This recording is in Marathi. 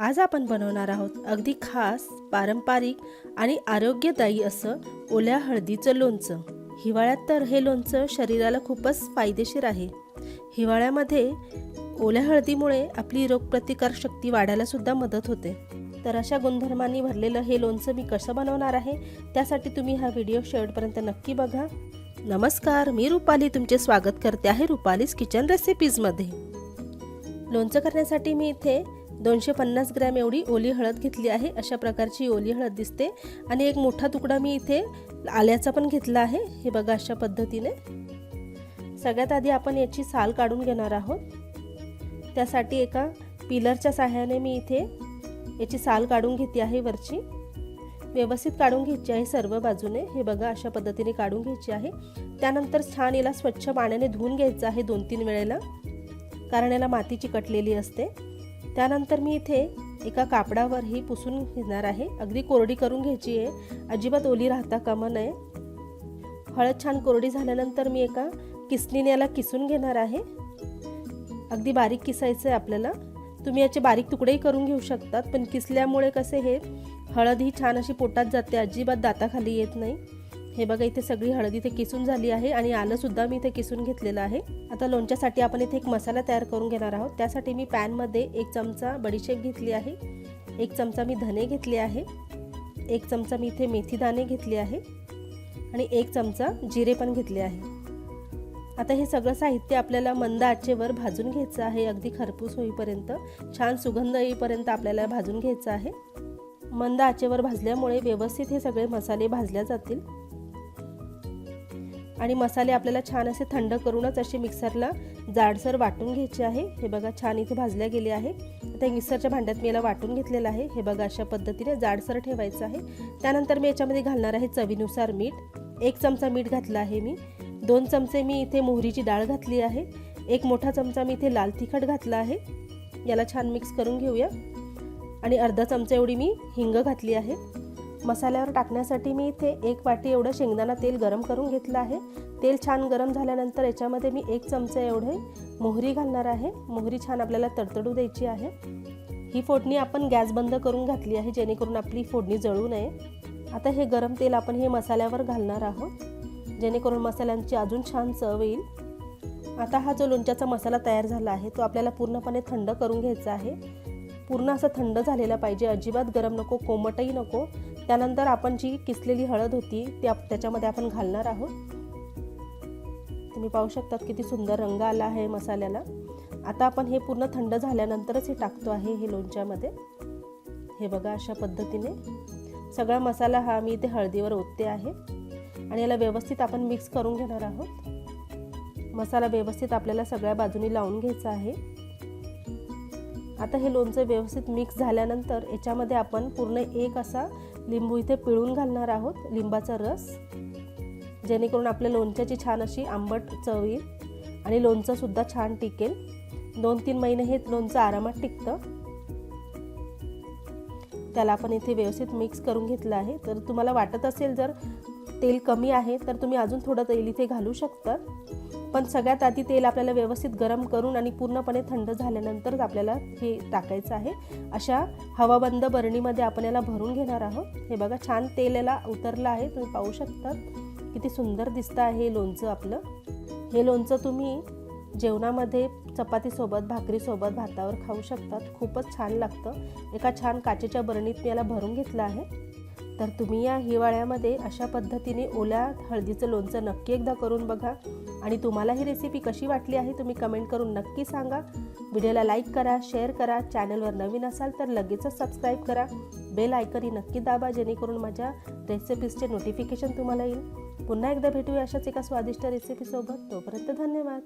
आज आपण बनवणार आहोत अगदी खास पारंपरिक आणि आरोग्यदायी असं ओल्या हळदीचं लोणचं. हिवाळ्यात तर हे लोणचं शरीराला खूपच फायदेशीर आहे. हिवाळ्यामध्ये ओल्या हळदीमुळे आपली रोगप्रतिकार शक्ती वाढायला सुद्धा मदत होते. तर अशा गुणधर्मांनी भरलेलं हे लोणचं मी कसं बनवणार आहे त्यासाठी तुम्ही हा व्हिडिओ शेवटपर्यंत नक्की बघा. नमस्कार मी रुपाली तुमचे स्वागत करते आहे रुपालीज किचन रेसिपीजमध्ये लोणचं करण्यासाठी मी इथे दोनशे पन्नास ग्रॅम एवढी ओली हळद घेतली आहे. अशा प्रकारची ओली हळद दिसते. आणि एक मोठा तुकडा मी इथे आल्याचा पण घेतला आहे. हे बघा अशा पद्धतीने. सगळ्यात आधी आपण याची साल काढून घेणार आहोत. त्यासाठी एका पिलरच्या साह्याने मी इथे याची साल काढून घेते आहे वरची. व्यवस्थित काढून घ्यायची आहे सर्व बाजूने. हे बघा अशा पद्धतीने काढून घ्यायची आहे. त्यानंतर छान याला स्वच्छ पाण्याने धुवून घ्यायचं आहे दोन तीन वेळेला. कारण याला माती चिकटलेली असते. त्यानंतर मी इथे एका कापडावर ही पुसून घेणार आहे. अगदी कोरडी करून घ्यायची आहे. अजिबात ओली राहता कामा नये. हळद छान कोरडी झाल्यानंतर मी एका किसणीने याला किसून घेणार आहे. अगदी बारीक किसायचं आहे आपल्याला. तुम्ही याचे बारीक तुकडेही करून घेऊ शकतात पण किसल्यामुळे कसे हे हळद ही छान अशी पोटात जाते. अजिबात दाताखाली येत नाही. हे बघा इथे सगळी हळद इथे किसून झाली आहे आणि आलंसुद्धा मी इथे किसून घेतलेलं आहे. आता लोणच्यासाठी आपण इथे एक मसाला तयार करून घेणार आहोत. त्यासाठी मी पॅनमध्ये एक चमचा बडीशेप घेतली आहे. एक चमचा मी धने घेतले आहे. एक चमचा मी इथे मेथी दाणे घेतले आहे. आणि एक चमचा जिरे पण घेतले आहे. आता हे सगळं साहित्य आपल्याला मंद आचेवर भाजून घ्यायचं आहे. अगदी खरपूस होईपर्यंत छान सुगंध येईपर्यंत आपल्याला भाजून घ्यायचं आहे. मंद आचेवर भाजल्यामुळे व्यवस्थित हे सगळे मसाले भाजल्या जातील. आणि मसाले आपल्याला छान असे थंड करूनच असे मिक्सरला जाडसर वाटून घ्यायचे आहे. हे बघा छान इथे भाजल्या गेले आहे. आता मिक्सरच्या भांड्यात मी याला वाटून घेतलेलं आहे. हे बघा अशा पद्धतीने जाडसर ठेवायचं आहे. त्यानंतर मी याच्यामध्ये घालणार आहे चवीनुसार मीठ. एक चमचा मीठ घातलं आहे मी. दोन चमचे मी इथे मोहरीची डाळ घातली आहे. एक मोठा चमचा मी इथे लाल तिखट घातला आहे. याला छान मिक्स करून घेऊया. आणि अर्धा चमचा एवढी मी हिंग घातली आहे. मसाल्यावर टाकण्यासाठी मी इथे एक वाटी एवढं शेंगदाणा तेल गरम करून घेतलं आहे. तेल छान गरम झाल्यानंतर याच्यामध्ये मी एक चमचा एवढे मोहरी घालणार आहे. मोहरी छान आपल्याला तडतडू द्यायची आहे. ही फोडणी आपण गॅस बंद करून घातली आहे जेणेकरून आपली फोडणी जळू नये. आता हे गरम तेल आपण हे मसाल्यावर घालणार आहोत जेणेकरून मसाल्यांची अजून छान चव येईल. आता हा जो लोणच्याचा मसाला तयार झाला आहे तो आपल्याला पूर्णपणे थंड करून घ्यायचा आहे. पूर्ण असं थंड झालेला पाहिजे अजिबात गरम नको कोमटही नको. त्यानंतर आपण जी किसलेली हळद होती ती आप त्याच्यामध्ये आपण घालणार आहोत. तुम्ही पाहू शकतात किती सुंदर रंग आला आहे मसाल्याला. आता आपण हे पूर्ण थंड झाल्यानंतरच हे टाकतो आहे हे लोणच्यामध्ये. हे बघा अशा पद्धतीने. सगळा मसाला हा मी इथे हळदीवर ओतते आहे. आणि याला व्यवस्थित आपण मिक्स करून घेणार आहोत. मसाला व्यवस्थित आपल्याला सगळ्या बाजूनी लावून घ्यायचा आहे. आता हे लोणचं व्यवस्थित मिक्स झाल्यानंतर याच्यामध्ये आपण पूर्ण एक असा लिंबू इथे पिळून घालणार आहोत लिंबाचा रस. जेणेकरून आपल्या लोणच्याची छान अशी आंबट चव येईल आणि लोणचंसुद्धा छान टिकेल. दोन तीन महिने हे लोणचं आरामात टिकतं. त्याला आपण इथे व्यवस्थित मिक्स करून घेतलं आहे. तर तुम्हाला वाटत असेल जर तेल कमी आहे तर तुम्ही अजून थोडं तेल इथे घालू शकता. पण सगळ्यात आधी तेल आपल्याला व्यवस्थित गरम करून आणि पूर्णपणे थंड झाल्यानंतरच आपल्याला हे टाकायचं आहे. अशा हवाबंद बरणीमध्ये आपण याला भरून घेणार आहोत. हे बघा छान तेल याला उतरलं आहे तुम्ही पाहू शकता. किती सुंदर दिसतं आहे हे लोणचं आपलं. हे लोणचं तुम्ही जेवणामध्ये चपातीसोबत भाकरीसोबत भातावर खाऊ शकतात. खूपच छान लागतं. एका छान काचेच्या बरणीत मी याला भरून घेतलं आहे. तर तुम्ही या हिवाळ्यामध्ये अशा पद्धतीने ओल्या हळदीचं लोणचं नक्की एकदा करून बघा. आणि तुम्हाला ही रेसिपी कशी वाटली आहे तुम्ही कमेंट करून नक्की सांगा. व्हिडिओला लाईक करा शेअर करा चॅनलवर नवीन असाल तर लगेचच सबस्क्राईब करा. बेल आयकनही नक्की दाबा जेणेकरून माझ्या रेसिपीजचे नोटिफिकेशन तुम्हाला येईल. पुन्हा एकदा भेटूया अशाच एका स्वादिष्ट रेसिपीसोबत तोपर्यंत धन्यवाद.